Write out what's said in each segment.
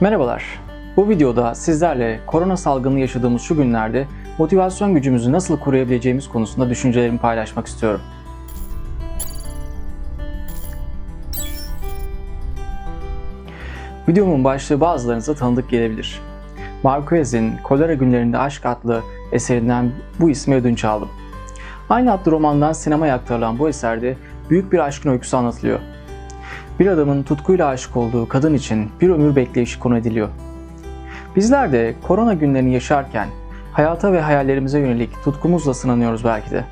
Merhabalar. Bu videoda sizlerle korona salgını yaşadığımız şu günlerde motivasyon gücümüzü nasıl koruyabileceğimiz konusunda düşüncelerimi paylaşmak istiyorum. Videomun başlığı bazılarınıza tanıdık gelebilir. Marquez'in Kolera Günlerinde Aşk adlı eserinden bu ismi ödünç aldım. Aynı adlı romandan sinemaya aktarılan bu eserde büyük bir aşkın öyküsü anlatılıyor. Bir adamın tutkuyla aşık olduğu kadın için bir ömür bekleyişi konu ediliyor. Bizler de korona günlerini yaşarken hayata ve hayallerimize yönelik tutkumuzla sınanıyoruz belki de.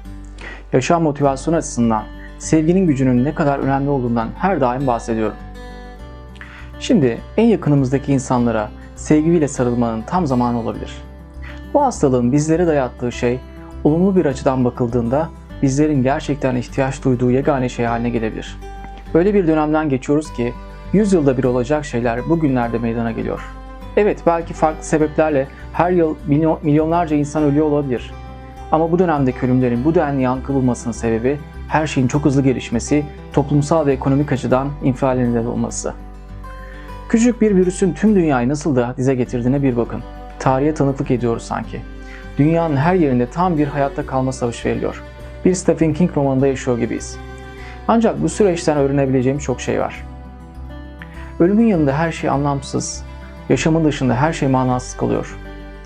Yaşam motivasyonu açısından sevginin gücünün ne kadar önemli olduğundan her daim bahsediyorum. Şimdi en yakınımızdaki insanlara sevgiyle sarılmanın tam zamanı olabilir. Bu hastalığın bizlere dayattığı şey olumlu bir açıdan bakıldığında bizlerin gerçekten ihtiyaç duyduğu yegane şey haline gelebilir. Öyle bir dönemden geçiyoruz ki 100 yılda bir olacak şeyler bugünlerde meydana geliyor. Evet belki farklı sebeplerle her yıl milyon- milyonlarca insan ölüyor olabilir. Ama bu dönemdeki ölümlerin bu denli yankı bulmasının sebebi her şeyin çok hızlı gelişmesi, toplumsal ve ekonomik açıdan infiale neden olması. Küçük bir virüsün tüm dünyayı nasıl da dize getirdiğine bir bakın. Tarihe tanıklık ediyoruz sanki. Dünyanın her yerinde tam bir hayatta kalma savaşı veriliyor. Bir Stephen King romanında yaşıyor gibiyiz. Ancak bu süreçten öğrenebileceğim çok şey var. Ölümün yanında her şey anlamsız, yaşamın dışında her şey manasız kalıyor.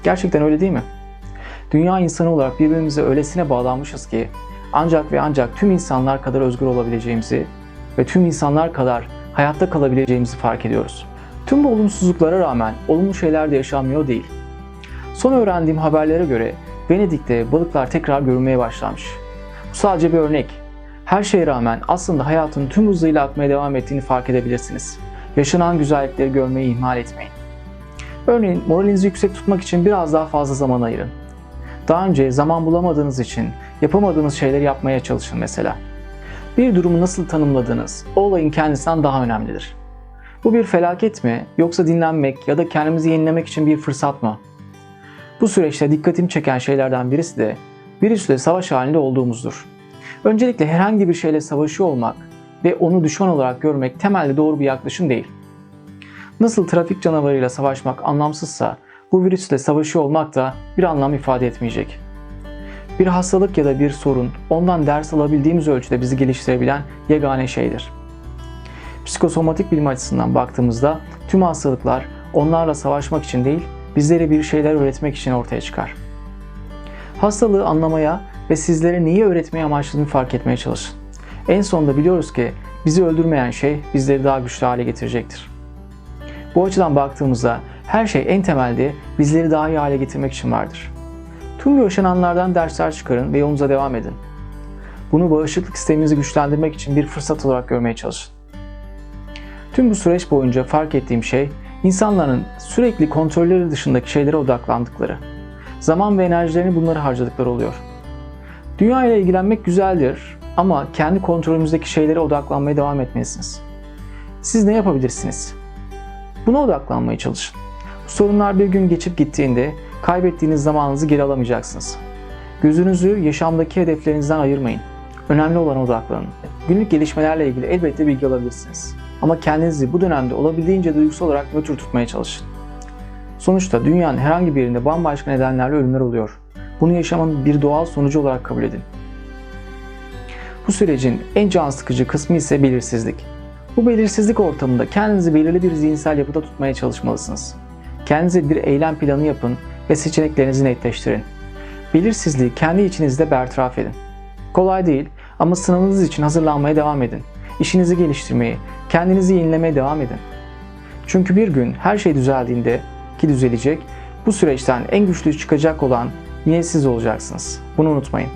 Gerçekten öyle değil mi? Dünya insanı olarak birbirimize öylesine bağlanmışız ki ancak ve ancak tüm insanlar kadar özgür olabileceğimizi ve tüm insanlar kadar hayatta kalabileceğimizi fark ediyoruz. Tüm bu olumsuzluklara rağmen olumlu şeyler de yaşanmıyor değil. Son öğrendiğim haberlere göre Venedik'te balıklar tekrar görünmeye başlamış. Bu sadece bir örnek. Her şeye rağmen aslında hayatın tüm hızıyla akmaya devam ettiğini fark edebilirsiniz. Yaşanan güzellikleri görmeyi ihmal etmeyin. Örneğin moralinizi yüksek tutmak için biraz daha fazla zaman ayırın. Daha önce zaman bulamadığınız için yapamadığınız şeyleri yapmaya çalışın mesela. Bir durumu nasıl tanımladığınız o olayın kendisinden daha önemlidir. Bu bir felaket mi yoksa dinlenmek ya da kendimizi yenilemek için bir fırsat mı? Bu süreçte dikkatimi çeken şeylerden birisi de virüsle savaş halinde olduğumuzdur. Öncelikle herhangi bir şeyle savaşıyor olmak ve onu düşman olarak görmek temelde doğru bir yaklaşım değil. Nasıl trafik canavarıyla savaşmak anlamsızsa, bu virüsle savaşıyor olmak da bir anlam ifade etmeyecek. Bir hastalık ya da bir sorun ondan ders alabildiğimiz ölçüde bizi geliştirebilen yegane şeydir. Psikosomatik bilim açısından baktığımızda tüm hastalıklar onlarla savaşmak için değil, bizlere bir şeyler öğretmek için ortaya çıkar. Hastalığı anlamaya ve sizlere neyi öğretmeye amaçladığını fark etmeye çalışın. En sonunda biliyoruz ki bizi öldürmeyen şey bizleri daha güçlü hale getirecektir. Bu açıdan baktığımızda her şey en temelde bizleri daha iyi hale getirmek için vardır. Tüm yaşananlardan dersler çıkarın ve yolunuza devam edin. Bunu bağışıklık sisteminizi güçlendirmek için bir fırsat olarak görmeye çalışın. Tüm bu süreç boyunca fark ettiğim şey insanların sürekli kontrolleri dışındaki şeylere odaklandıkları. Zaman ve enerjilerini bunlara harcadıkları oluyor. Dünya ile ilgilenmek güzeldir ama kendi kontrolümüzdeki şeylere odaklanmaya devam etmelisiniz. Siz ne yapabilirsiniz? Buna odaklanmaya çalışın. Bu sorunlar bir gün geçip gittiğinde kaybettiğiniz zamanınızı geri alamayacaksınız. Gözünüzü yaşamdaki hedeflerinizden ayırmayın. Önemli olana odaklanın. Günlük gelişmelerle ilgili elbette bilgi alabilirsiniz. Ama kendinizi bu dönemde olabildiğince duygusal olarak nötr tutmaya çalışın. Sonuçta dünyanın herhangi bir yerinde bambaşka nedenlerle ölümler oluyor. Bunu yaşamın bir doğal sonucu olarak kabul edin. Bu sürecin en can sıkıcı kısmı ise belirsizlik. Bu belirsizlik ortamında kendinizi belirli bir zihinsel yapıda tutmaya çalışmalısınız. Kendinize bir eylem planı yapın ve seçeneklerinizi netleştirin. Belirsizliği kendi içinizde bertaraf edin. Kolay değil ama sınavınız için hazırlanmaya devam edin. İşinizi geliştirmeye, kendinizi yenilemeye devam edin. Çünkü bir gün her şey düzeldiğinde ki düzelecek, bu süreçten en güçlü çıkacak olan yine siz olacaksınız. Bunu unutmayın.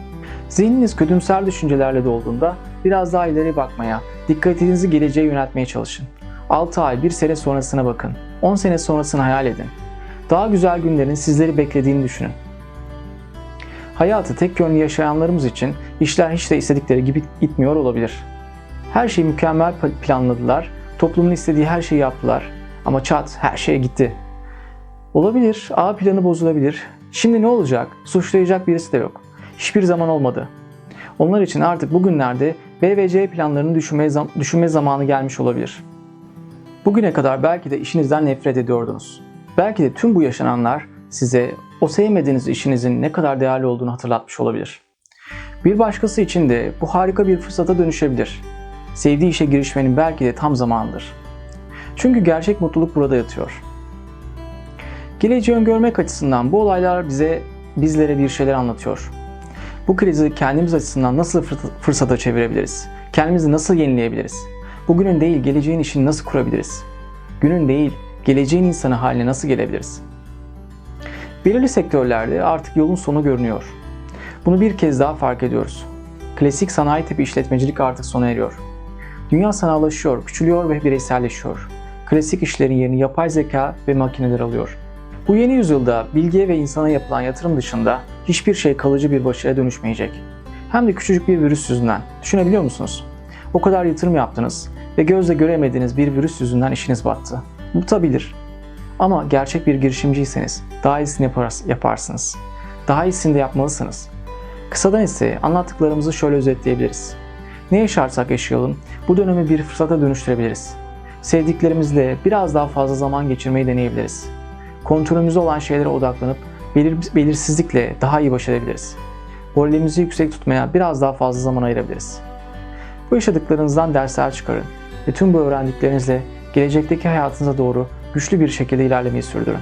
Zihniniz kötümser düşüncelerle dolduğunda biraz daha ileri bakmaya, dikkatinizi geleceğe yöneltmeye çalışın. 6 ay, 1 sene sonrasına bakın. 10 sene sonrasını hayal edin. Daha güzel günlerin sizleri beklediğini düşünün. Hayatı tek yönlü yaşayanlarımız için işler hiç de istedikleri gibi gitmiyor olabilir. Her şeyi mükemmel planladılar, toplumun istediği her şeyi yaptılar ama çat her şey gitti. Olabilir, A planı bozulabilir. Şimdi ne olacak? Suçlayacak birisi de yok. Hiçbir zaman olmadı. Onlar için artık bugünlerde B ve C planlarını düşünme, zam- düşünme zamanı gelmiş olabilir. Bugüne kadar belki de işinizden nefret ediyordunuz. Belki de tüm bu yaşananlar size o sevmediğiniz işinizin ne kadar değerli olduğunu hatırlatmış olabilir. Bir başkası için de bu harika bir fırsata dönüşebilir. Sevdiği işe girişmenin belki de tam zamanıdır. Çünkü gerçek mutluluk burada yatıyor. Geleceği öngörmek açısından bu olaylar bize bizlere bir şeyler anlatıyor. Bu krizi kendimiz açısından nasıl fırs- fırsata çevirebiliriz? Kendimizi nasıl yenileyebiliriz? Bugünün değil geleceğin işini nasıl kurabiliriz? Günün değil geleceğin insanı haline nasıl gelebiliriz? Belirli sektörlerde artık yolun sonu görünüyor. Bunu bir kez daha fark ediyoruz. Klasik sanayi tipi işletmecilik artık sona eriyor. Dünya sanallaşıyor, küçülüyor ve bireyselleşiyor. Klasik işlerin yerini yapay zeka ve makineler alıyor. Bu yeni yüzyılda bilgiye ve insana yapılan yatırım dışında hiçbir şey kalıcı bir başarıya dönüşmeyecek. Hem de küçücük bir virüs yüzünden. Düşünebiliyor musunuz? O kadar yatırım yaptınız ve gözle göremediğiniz bir virüs yüzünden işiniz battı. Mutabilir. Ama gerçek bir girişimciyseniz daha iyisini yapar- yaparsınız. Daha iyisini de yapmalısınız. Kısadan ise anlattıklarımızı şöyle özetleyebiliriz. Ne yaşarsak yaşayalım bu dönemi bir fırsata dönüştürebiliriz. Sevdiklerimizle biraz daha fazla zaman geçirmeyi deneyebiliriz. Kontrolümüzde olan şeylere odaklanıp belir- belirsizlikle daha iyi baş edebiliriz. Moralimizi yüksek tutmaya biraz daha fazla zaman ayırabiliriz. Bu yaşadıklarınızdan dersler çıkarın ve tüm bu öğrendiklerinizle gelecekteki hayatınıza doğru güçlü bir şekilde ilerlemeyi sürdürün.